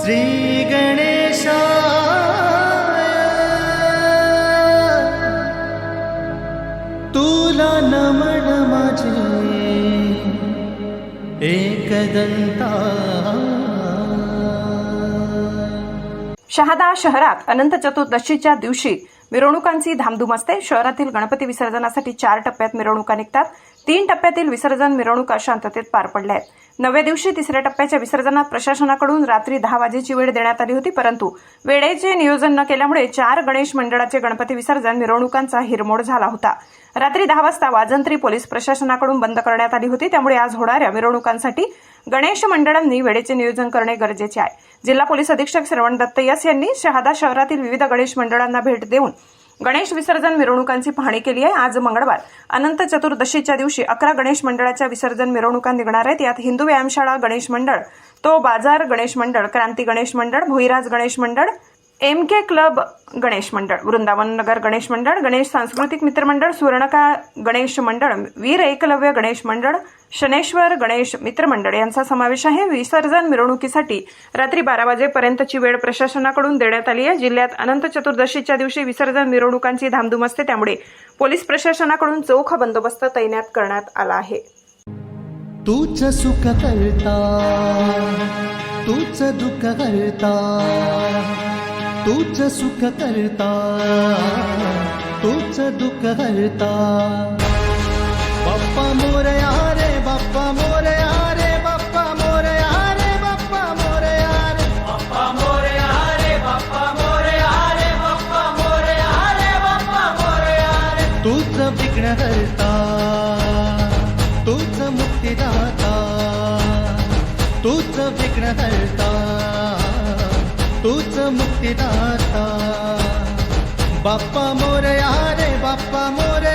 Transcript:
श्री तुला नमन माझे एकदंता शहादा शहरात अनंत चतुर्दशीच्या दिवशी मिरवणुकांची धामधूम असते. शहरातील गणपती विसर्जनासाठी चार टप्प्यात मिरवणुका निघतात. तीन टप्प्यातील विसर्जन मिरवणुका शांततेत पार पडल्या आहेत. नव्या दिवशी तिसऱ्या टप्प्याच्या विसर्जनात प्रशासनाकडून रात्री दहा वाजेची वेळ देण्यात आली होती परंतु वेळेचे नियोजन न केल्यामुळे चार गणेश मंडळाचे गणपती विसर्जन मिरवणुकांचा हिरमोड झाला होता. रात्री दहा वाजता वाजंत्री पोलीस प्रशासनाकडून बंद करण्यात आली होती. त्यामुळे आज होणाऱ्या मिरवणुकांसाठी गणेश मंडळांनी वेळेचे नियोजन करणे गरजेचे आहे. जिल्हा पोलीस अधीक्षक श्रवण दत्त यस यांनी शहादा शहरातील विविध गणेश मंडळांना भेट देऊन गणेश विसर्जन मिरवणुकांची पाहणी केली आहे. आज मंगळवार अनंत चतुर्दशीच्या दिवशी अकरा गणेश मंडळाच्या विसर्जन मिरवणुका निघणार आहेत. यात हिंदू व्यायामशाळा गणेश मंडळ तो बाजार गणेश मंडळ क्रांती गणेश मंडळ भुईराज गणेश मंडळ एम के क्लब गणेश मंडळ वृंदावन नगर गणेश मंडळ गणेश सांस्कृतिक मित्र मंडळ सुवर्णकाळ गणेश मंडळ वीर एकलव्य गणेश मंडळ शनेश्वर गणेश मित्रमंडळ यांचा समावेश आहे. विसर्जन मिरवणुकीसाठी रात्री बारा वाजेपर्यंतची वेळ प्रशासनाकडून देण्यात आली आहे. जिल्ह्यात अनंत चतुर्दशीच्या दिवशी विसर्जन मिरवणुकांची धामधूम असते. त्यामुळे पोलीस प्रशासनाकडून चोख बंदोबस्त तैनात करण्यात आला आहे. तूच सुख करता तूच दुःख करता तूच सुख करता तूच दुःख करता. पप्पा मोरया बाप्पा मोरे आरे बाप्पा मोरे आरे बाप्पा मोरे बाप्पा मोरे आरे बाप्पा मोरे